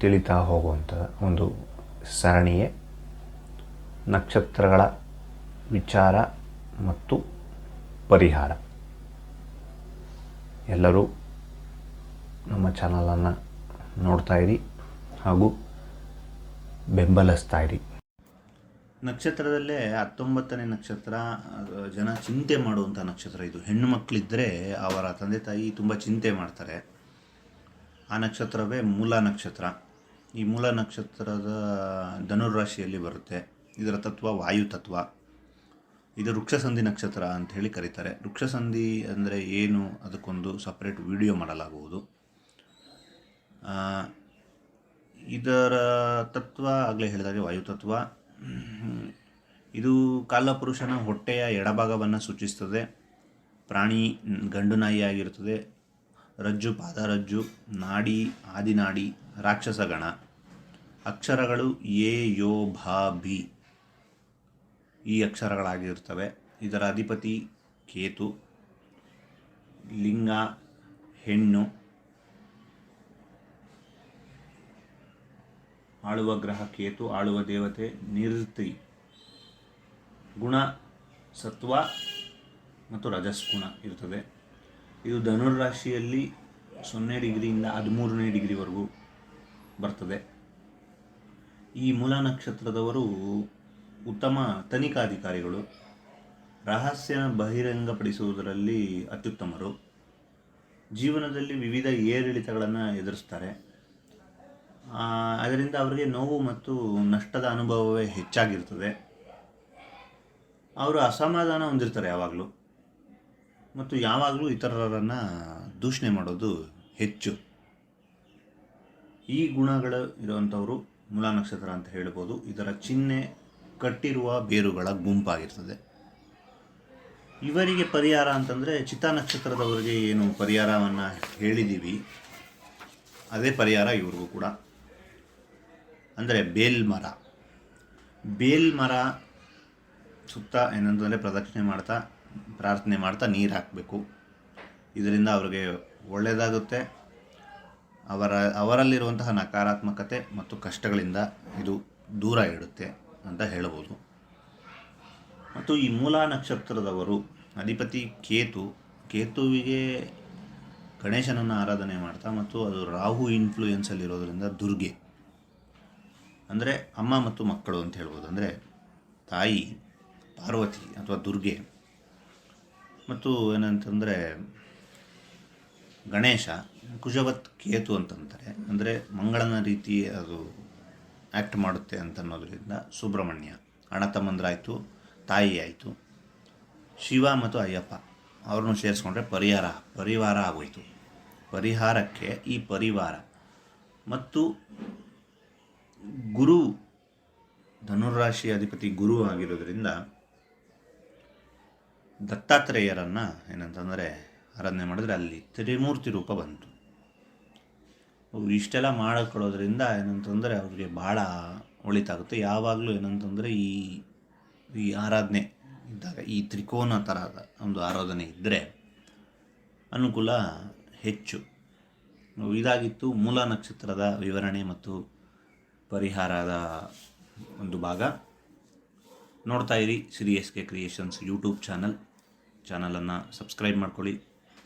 ತಿಳಿತಾ ಹೋಗುವಂಥ ಒಂದು ಸರಣಿಯೇ ನಕ್ಷತ್ರಗಳ ವಿಚಾರ ಮತ್ತು ಪರಿಹಾರ. ಎಲ್ಲರೂ ನಮ್ಮ ಚಾನಲನ್ನು ನೋಡ್ತಾ ಹಾಗೂ ಬೆಂಬಲಿಸ್ತಾ ಇರಿ. ನಕ್ಷತ್ರದಲ್ಲೇ ಹತ್ತೊಂಬತ್ತನೇ ನಕ್ಷತ್ರ ಜನ ಚಿಂತೆ ಮಾಡುವಂಥ ನಕ್ಷತ್ರ ಇದು. ಹೆಣ್ಣು ಮಕ್ಕಳಿದ್ದರೆ ಅವರ ತಂದೆ ತಾಯಿ ತುಂಬ ಚಿಂತೆ ಮಾಡ್ತಾರೆ. ಆ ನಕ್ಷತ್ರವೇ ಮೂಲ ನಕ್ಷತ್ರ. ಈ ಮೂಲ ನಕ್ಷತ್ರದ ಧನುರಾಶಿಯಲ್ಲಿ ಬರುತ್ತೆ. ಇದರ ತತ್ವ ವಾಯು ತತ್ವ. ಇದು ವೃಕ್ಷಸಂಧಿ ನಕ್ಷತ್ರ ಅಂತ ಹೇಳಿ ಕರೀತಾರೆ. ವೃಕ್ಷಸಂಧಿ ಅಂದರೆ ಏನು? ಅದಕ್ಕೊಂದು ಸಪ್ರೇಟ್ ವಿಡಿಯೋ ಮಾಡಲಾಗುವುದು. ಇದರ ತತ್ವ ಆಗಲೇ ಹೇಳಿದಾಗೆ ವಾಯು ತತ್ವ. ಇದು ಕಾಲಪುರುಷನ ಹೊಟ್ಟೆಯ ಎಡಭಾಗವನ್ನು ಸೂಚಿಸ್ತದೆ. ಪ್ರಾಣಿ ಗಂಡು ನಾಯಿ ಆಗಿರುತ್ತದೆ ರಜ್ಜು, ಪಾದರಜ್ಜು, ನಾಡಿ, ಆದಿನಾಡಿ ರಾಕ್ಷಸ ಗಣ ಅಕ್ಷರಗಳು ಎ, ಯೋ, ಭಾ ಬಿ ಈ ಅಕ್ಷರಗಳಾಗಿರ್ತವೆ. ಇದರ ಅಧಿಪತಿ ಕೇತು. ಲಿಂಗ, ಹೆಣ್ಣು. ಆಳುವ ಗ್ರಹ ಕೇತು, ಆಳುವ ದೇವತೆ ನಿರ್ತಿ ಗುಣ, ಸತ್ವ ಮತ್ತು ರಜಸ್ಗುಣ ಇರ್ತದೆ. ಇದು ಧನುರ್ರಾಶಿಯಲ್ಲಿ ಸೊನ್ನೆ ಡಿಗ್ರಿಯಿಂದ ಹದಿಮೂರನೇ ಡಿಗ್ರಿವರೆಗೂ ಬರ್ತದೆ. ಈ ಮೂಲ ನಕ್ಷತ್ರದವರು ಉತ್ತಮ ತನಿಖಾಧಿಕಾರಿಗಳು. ರಹಸ್ಯ ಬಹಿರಂಗಪಡಿಸುವುದರಲ್ಲಿ ಅತ್ಯುತ್ತಮರು. ಜೀವನದಲ್ಲಿ ವಿವಿಧ ಏರಿಳಿತಗಳನ್ನು ಎದುರಿಸ್ತಾರೆ. ಅದರಿಂದ ಅವರಿಗೆ ನೋವು ಮತ್ತು ನಷ್ಟದ ಅನುಭವವೇ ಹೆಚ್ಚಾಗಿರ್ತದೆ. ಅವರು ಅಸಮಾಧಾನ ಹೊಂದಿರ್ತಾರೆ ಯಾವಾಗಲೂ. ಮತ್ತು ಯಾವಾಗಲೂ ಇತರರನ್ನು ದೂಷಣೆ ಮಾಡೋದು ಹೆಚ್ಚು. ಈ ಗುಣಗಳು ಇರುವಂಥವರು ಮೂಲ ನಕ್ಷತ್ರ ಅಂತ ಹೇಳ್ಬೋದು. ಇದರ ಚಿಹ್ನೆ ಕಟ್ಟಿರುವ ಬೇರುಗಳ ಗುಂಪಾಗಿರ್ತದೆ. ಇವರಿಗೆ ಪರಿಹಾರ ಅಂತಂದರೆ ಚಿತಾ ನಕ್ಷತ್ರದವರಿಗೆ ಏನು ಪರಿಹಾರವನ್ನು ಹೇಳಿದ್ದೀವಿ ಅದೇ ಪರಿಹಾರ ಇವ್ರಿಗೂ ಕೂಡ. ಅಂದರೆ ಬೇಲ್ ಮರ. ಬೇಲ್ ಮರ ಸುತ್ತ ಏನಂತಂದರೆ ಪ್ರದಕ್ಷಿಣೆ ಮಾಡ್ತಾ, ಪ್ರಾರ್ಥನೆ ಮಾಡ್ತಾ ನೀರು ಹಾಕಬೇಕು. ಇದರಿಂದ ಅವ್ರಿಗೆ ಒಳ್ಳೆಯದಾಗುತ್ತೆ ಅವರ, ಅವರಲ್ಲಿರುವಂತಹ ನಕಾರಾತ್ಮಕತೆ ಮತ್ತು ಕಷ್ಟಗಳಿಂದ ಇದು ದೂರ ಇಡುತ್ತೆ ಅಂತ ಹೇಳ್ಬೋದು ಮತ್ತು ಈ ಮೂಲ ನಕ್ಷತ್ರದವರು ಅಧಿಪತಿ ಕೇತು, ಕೇತುವಿಗೆ ಗಣೇಶನನ್ನು ಆರಾಧನೆ ಮಾಡ್ತಾ ಮತ್ತು ಅದು ರಾಹು ಇನ್ಫ್ಲೂಯೆನ್ಸಲ್ಲಿರೋದ್ರಿಂದ ದುರ್ಗೆ. ಅಂದರೆ ಅಮ್ಮ ಮತ್ತು ಮಕ್ಕಳು ಅಂತ ಹೇಳ್ಬೋದು. ಅಂದರೆ ತಾಯಿ, ಪಾರ್ವತಿ ಅಥವಾ ದುರ್ಗೆ. ಮತ್ತು ಏನಂತಂದರೆ ಗಣೇಶ ಕುಜವತ್ ಕೇತು ಅಂತಂತಾರೆ. ಅಂದರೆ ಮಂಗಳನ ರೀತಿ ಅದು ಆ್ಯಕ್ಟ್ ಮಾಡುತ್ತೆ ಅಂತ ಅನ್ನೋದರಿಂದ ಸುಬ್ರಹ್ಮಣ್ಯ, ಅಣ್ಣ ತಮ್ಮಂದ್ರಾಯಿತು, ತಾಯಿ ಆಯಿತು, ಶಿವ ಮತ್ತು ಅಯ್ಯಪ್ಪ, ಅವ್ರನ್ನೂ ಸೇರಿಸ್ಕೊಂಡ್ರೆ ಪರಿಹಾರ, ಪರಿವಾರ ಆಗೋಯ್ತು. ಪರಿಹಾರಕ್ಕೆ ಈ ಪರಿವಾರ ಮತ್ತು ಗುರು ಧನುರಾಶಿ ಅಧಿಪತಿ ಗುರು ಆಗಿರೋದ್ರಿಂದ ದತ್ತಾತ್ರೇಯರನ್ನು ಏನಂತಂದರೆ ಆರಾಧನೆ ಮಾಡಿದ್ರೆ ಅಲ್ಲಿ ತ್ರಿಮೂರ್ತಿ ರೂಪ ಬಂತು. ಇಷ್ಟೆಲ್ಲ ಮಾಡಿಕೊಳ್ಳೋದ್ರಿಂದ ಏನಂತಂದರೆ ಅವ್ರಿಗೆ ಭಾಳ ಒಳಿತಾಗುತ್ತೆ. ಯಾವಾಗಲೂ ಏನಂತಂದರೆ ಈ ಈ ಆರಾಧನೆ ಇದ್ದಾಗ, ಈ ತ್ರಿಕೋನ ಥರದ ಒಂದು ಆರಾಧನೆ ಇದ್ದರೆ ಅನುಕೂಲ ಹೆಚ್ಚು. ಇದಾಗಿತ್ತು. ಮೂಲ ನಕ್ಷತ್ರದ ವಿವರಣೆ ಮತ್ತು ಪರಿಹಾರದ ಒಂದು ಭಾಗ. ನೋಡ್ತಾ ಇರಿ Shri S K creations YouTube channel. ಚಾನಲನ್ನು ಸಬ್ಸ್ಕ್ರೈಬ್ ಮಾಡ್ಕೊಳ್ಳಿ.